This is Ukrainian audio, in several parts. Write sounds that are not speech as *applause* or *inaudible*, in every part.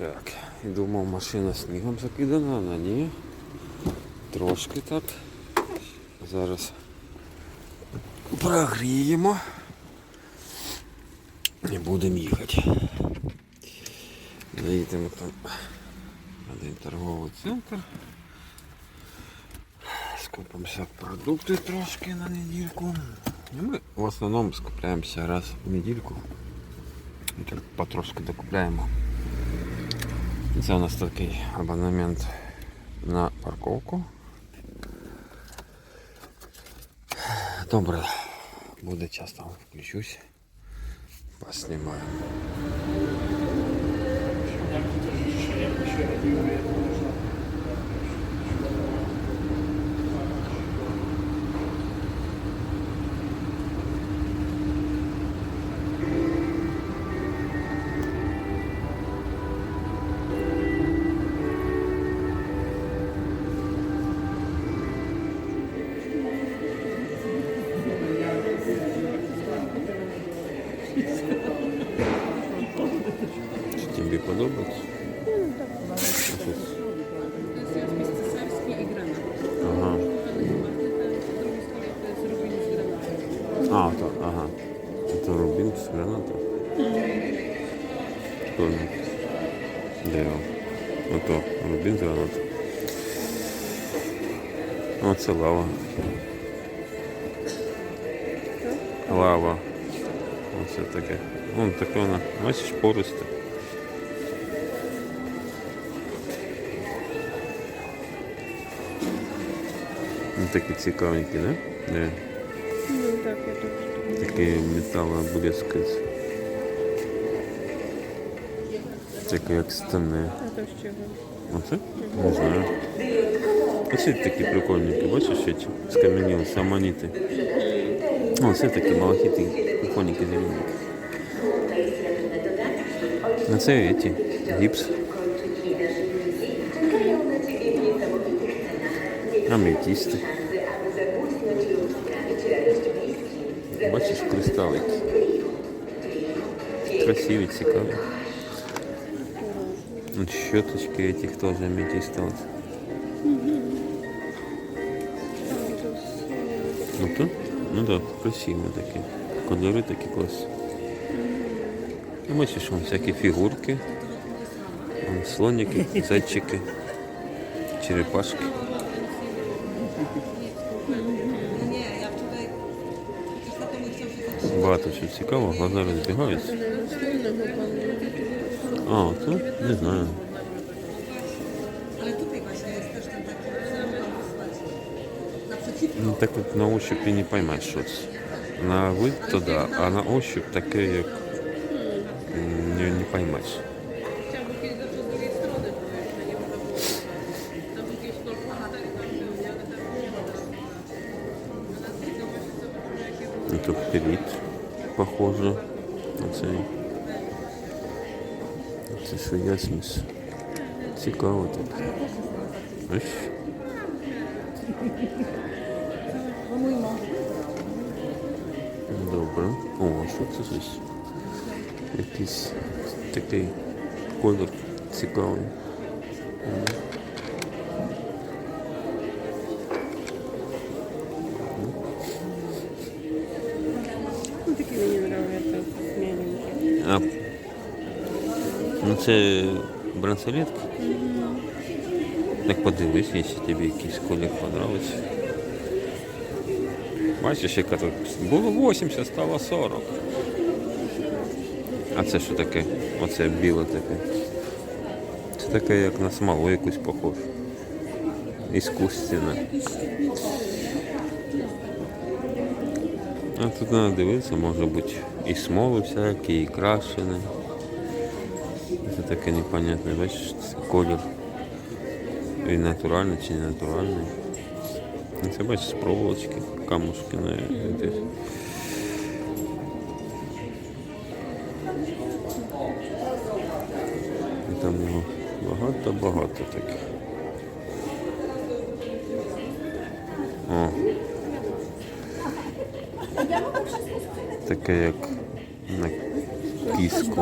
Так, і думав, машина снігом закидана, вона ні. Трошки так. Зараз прогріємо. І будемо їхати. Заїдемо там один торговий центр. Скупимося продукти трошки на недільку. І ми в основному скупляємося раз в недільку. І так потрошки докупляємо. Це у нас такий абонемент на парковку. Добре, буде час там включусь. Поснімаю. Оце лава. Лава. Оце таке. Вон таке вона. Бачиш, пористе. Ну, такі цікавенькі, да? Де? No tak, ja to Такий металоблескець. Таке як стане. A to z czego? Оце? Не знаю. Оце такі прикольненькі, бачиш, ці скам'яніли, самоніти. Оце такі малахіти, прикольненькі зелененькі. А це ці, гіпс. Аметисти. Бачиш кристалики. Красиві, цікаві. Щеточки этих тоже аметистов. Да, красиво такі. Кольори такі класні. Ну, бачиш, вон всякі фігурки. Вон слоники, зайчики, черепашки. Багато чого цікавого, глаза розбігаються. А, то не знаю. так от на ощупь і не поймаєш, що це. На вид то да, а на ощупь таке, як м, не, не поймаєш. Chciałbym kiedyś zawsze z drugiej strony, bo jeszcze nie można było. Tam był jakieś kolporate i tam był, nie? Ale tam nie ma też. Ale z tego właśnie zobaczymy, jakie były. Ну тут піріт, похоже. Оцей. Це що ясність. Цікаво так. Ось. Добре. О, що це щось? Якийсь такий колір цікавий. No takie mi nie nравятся. А, ну це браслетки. Так подивись, якщо тобі якийсь колір подобається. Бачиш, яка тут було 80, стало 40. А це що таке? Оце біле таке. Це таке, як на смолу якусь похоже. Іскусственне. А тут треба дивитися, може бути і смоли всякі, і крашені. Це таке непонятне, бачиш, колір. І натуральний чи не натуральний. Це бачиш проволочки, камушки на. І там його багато-багато таких. О. Таке як на кіску.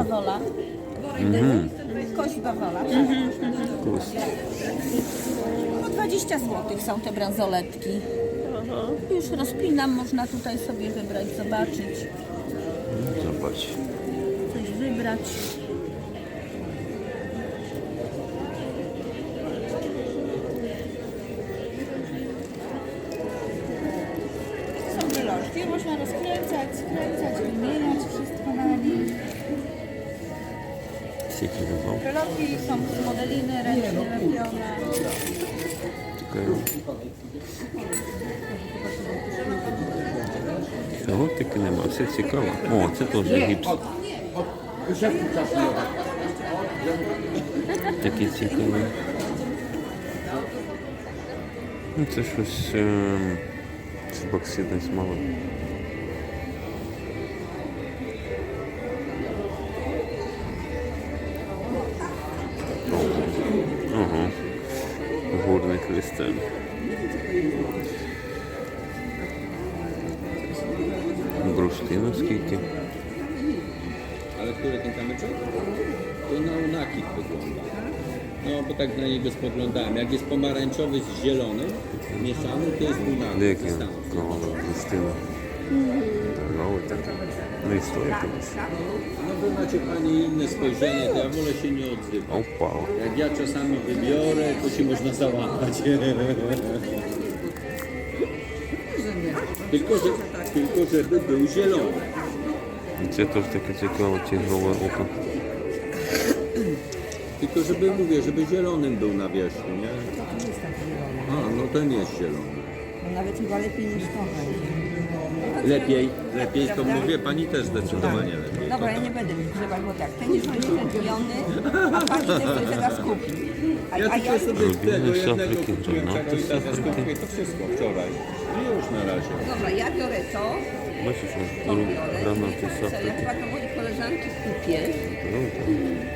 Угу. kość bawola. Po 20 zł są te bransoletki. Mhm. Już rozpinam, można tutaj sobie wybrać, zobaczyć, Zobacz. coś wybrać. Są wylożki, można rozkręcać, skręcać, wymieniać wszystko na nich. Ręcznie lepione. Цікаво. Цього таки нема, все цікаво. О, це теж гіпс. Такий цікавий. Ну, це щось ем, з боксидної смоли. który ten kamyczek? To na unakit wygląda. No bo tak na niego spoglądałem. Jak jest pomarańczowy z zielonym, mieszany, to jest unakit. Jakie kolor Justyna? Mały. Mhm. No, tak. no i stoi teraz. Tak. No bo macie Pani inne spojrzenie, to ja wolę się nie odzywać. Opa. Jak ja czasami wybiorę, to się można załapać. *laughs* Tylko, że, tylko, że był zielony. I co to takie ciekawe ciężowe oko? Tylko żeby, mówię, żeby zielonym był na wierzchu, nie? To on jest taki zielony. A, no ten jest zielony. No nawet chyba lepiej niż to będzie. Lepiej, lepiej, to Prawda? mówię, pani też zdecydowanie tak. lepiej. Dobra, ja nie będę grzewać, bo tak, ten jest uniewinniony, a pani ten chce teraz kupić. A, a Ja ja... sobie Robimy tego jednego szafryki, kupiłem no, to czego i teraz kupię, to wszystko wczoraj. I już na razie. Dobra, ja biorę to, Бачиш, он гранати з Африки. Ну, jakąś.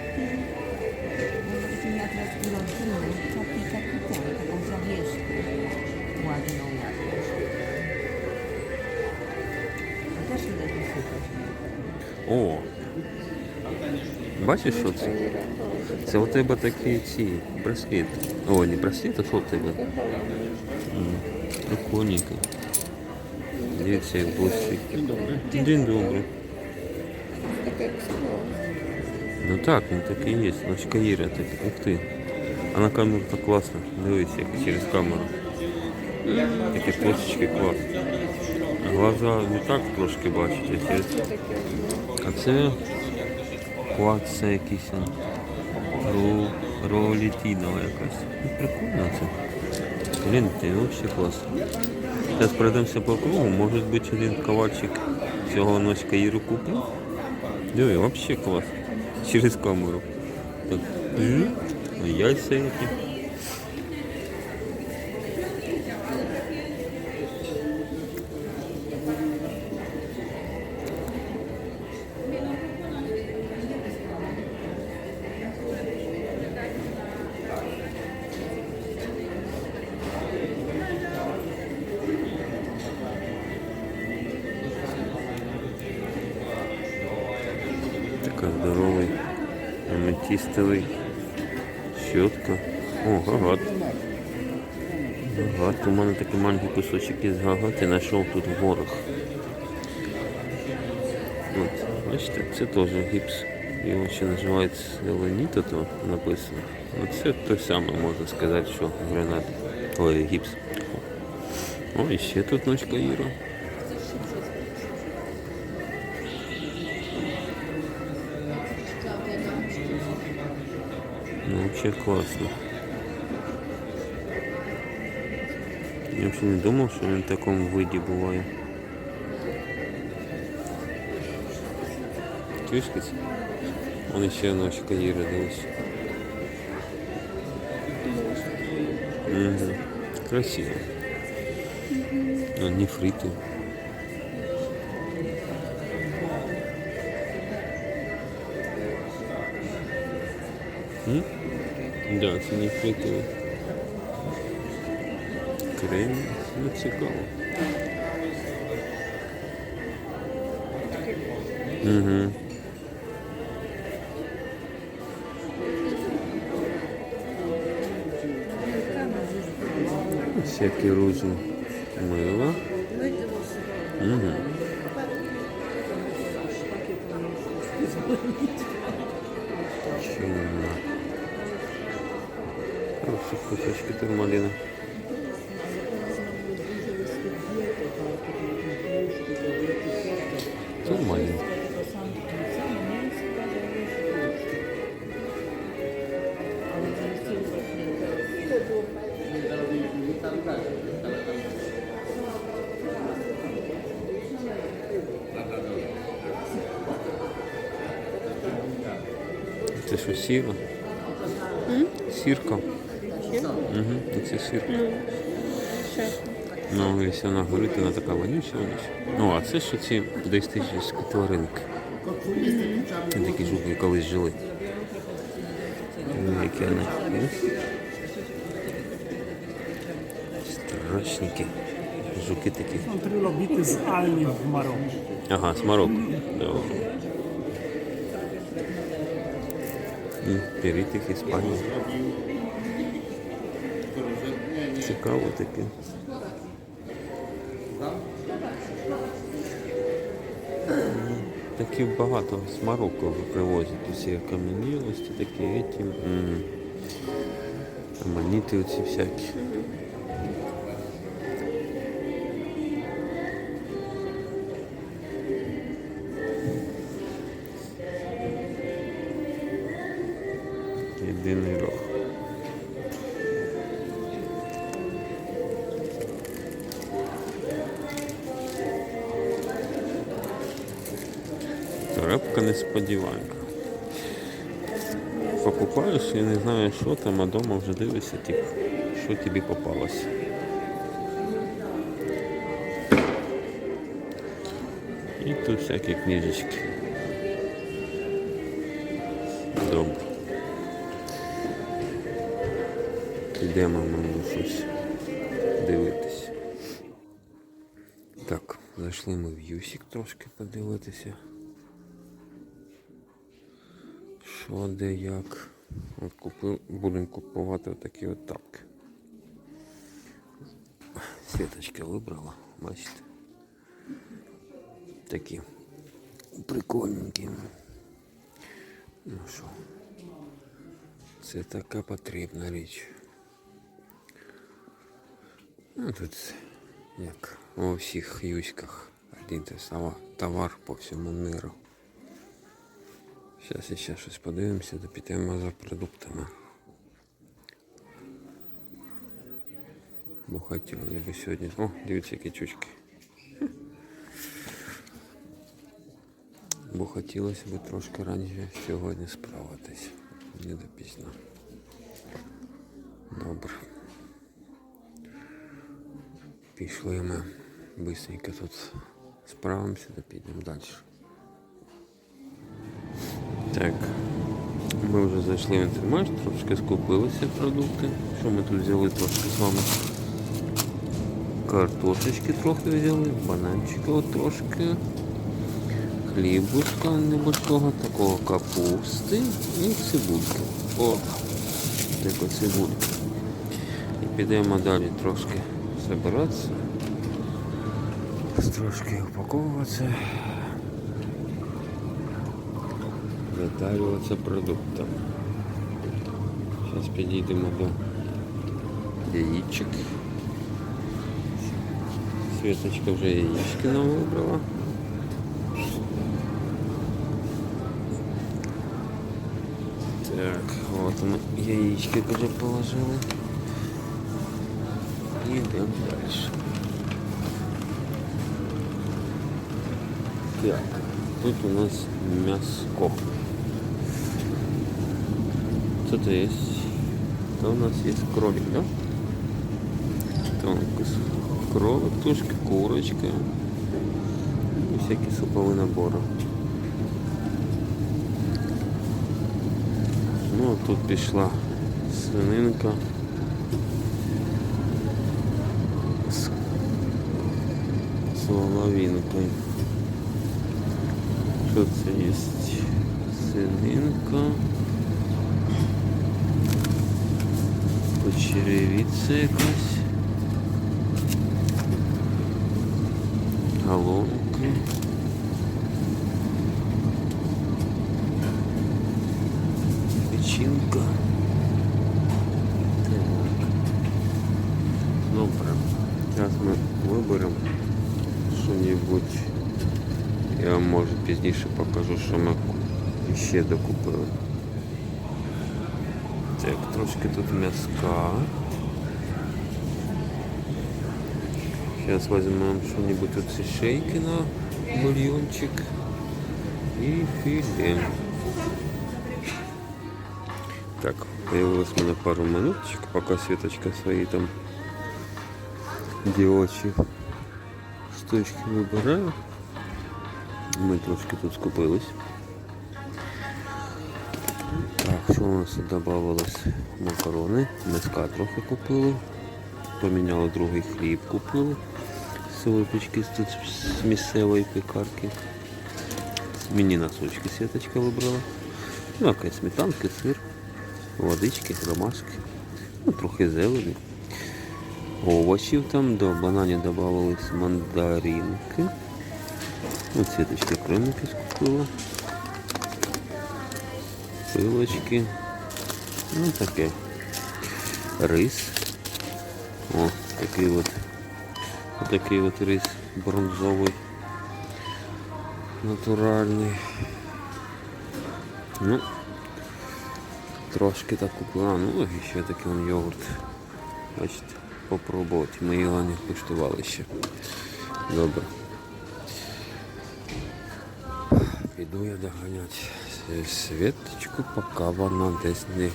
To też idę wysypać. О! Бачиш, що це? Це у тебе такі ці браслети. О, не браслети, а що у тебе? Прикольненько. Дивіться, як блистить. День добрий. Ну так, він такий є. Ночка Іра такий. Ух ти. А на камеру так класно. Дивись, як через камеру. Такі точечки клас. Глаза не так трошки бачать, а через... А це клаця якийсь он. Ро... Ролітінова якась. Ну, прикольно це. Блін, ти взагалі клас. Зараз пройдемося по кругу, може бути один ковальчик цього ночка Іру куплю. Диви, взагалі клас. Через камеру. Так. Яйця які. Така здоровий, аметистовий, щотка. О, гагат. Гагат. У мене такий маленький кусочок із гагати знайшов тут в горах. От, бачите, це теж гіпс. Його ще називають селеніта, то написано. Оце те саме можна сказати, що гранат. Ой, гіпс. О, і ще тут ночка Іра. вообще классно. Я вообще не думал, что він в такому виді буває. Чуєш, Кись? Вон ще ночка Іра, дивись. Угу. Красиво. А, нефриты. М? Да, це не впитує. Крим, ну. Угу. Всякі ружні мила. Угу. Кусочки турмаліни. Турмалін. Це що, сіра? Сірка. Угу, це сірка. Ну, якщо вона горить, вона така вонюча, вонюча. Ну, а це що ці доістичні тваринки. Такі жуки колись жили. Ну, Які вони. Страшники. Жуки такі. Trylobity z Alni w Maroku. Ага, з Марокко. Добре. І Перейти в Іспанію. Цікаво таке. Таких багато з Марокко привозять усі окам'янілості, такі еті. Аманіти оці всякі. Рибка несподіванка. Покупаєш і не знаєш, що там, а вдома вже дивишся, що тобі попалося. І тут всякі книжечки. Добре. Йдемо ми щось дивитись. Так, зайшли ми в Юсік трошки подивитися. Що де як. От купив, будемо купувати такі от тапки. Світочка вибрала, бачите. Такі прикольненькі. Ну що, це така потрібна річ. Ну тут як у всіх юськах один сама товар по всьому миру. Зараз ще щось подивимося, то підемо за продуктами. Бо хотілося б сьогодні. О, дивіться, які чучки. Бо хотілося б трошки раніше сьогодні справитись. Не до пізно. Добре. Пішли ми. Быстренько тут справимося та підемо далі. Так. Ми вже зайшли в інтермаш, трошки скупилися продукти. Що ми тут взяли трошки з вами? Картошечки трохи взяли, бананчика от трошки, хлібушка небольшого, такого капусти і цибульки. О, тако цибульки. І підемо далі трошки збиратися. Трошки упаковуватися. Затарюватися продуктом. Зараз підійдемо до яєчок. Світочка вже яєчки нам вибрала. Так, от ми яєчки вже положили. І йдемо далі. Так, тут у нас мяско. Тут есть. Это у нас есть кролик, да? Тонкос. Кролик, тушка, курочка. И всякие суповые наборы. Ну, а тут пішла свининка. З соловинкою. Що це є? Свининка. це кость, якась. Головки. Печінка. Так. Добре. Зараз ми виберемо що-небудь. Я вам може пізніше покажу, что ми еще докупили. Так, трошки тут м'яска. Сейчас возьмем что-нибудь вот с шейки на бульончик и филе. Так, появилось у меня пару минуточек, пока Светочка свои там дівочі штучки вибираю. Ми трошки тут скупились. Що у нас додавалось? Макарони, миска трохи купили. Поміняли другий хліб, купили. З випічки тут з місцевої пекарки. Мені носочки сіточка вибрала. Ну, якась сметанки, сир, водички, ромашки. Ну, трохи зелені. Овочів там до бананів додавались мандаринки. Ну, сіточки кремики купила. Пилочки. Ну таке. Рис. О, такий от. Такий от рис бронзовий. Натуральний. Ну, трошки так купила. Ну і ще такий он йогурт. Бачите, попробувати. Ми його не куштували ще. Добре. Піду я доганяти Світочку, поки вона десь не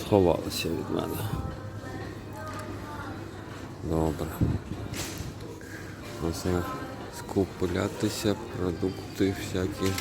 сховалася від мене. Добре. Оце скуплятися, продукти всякі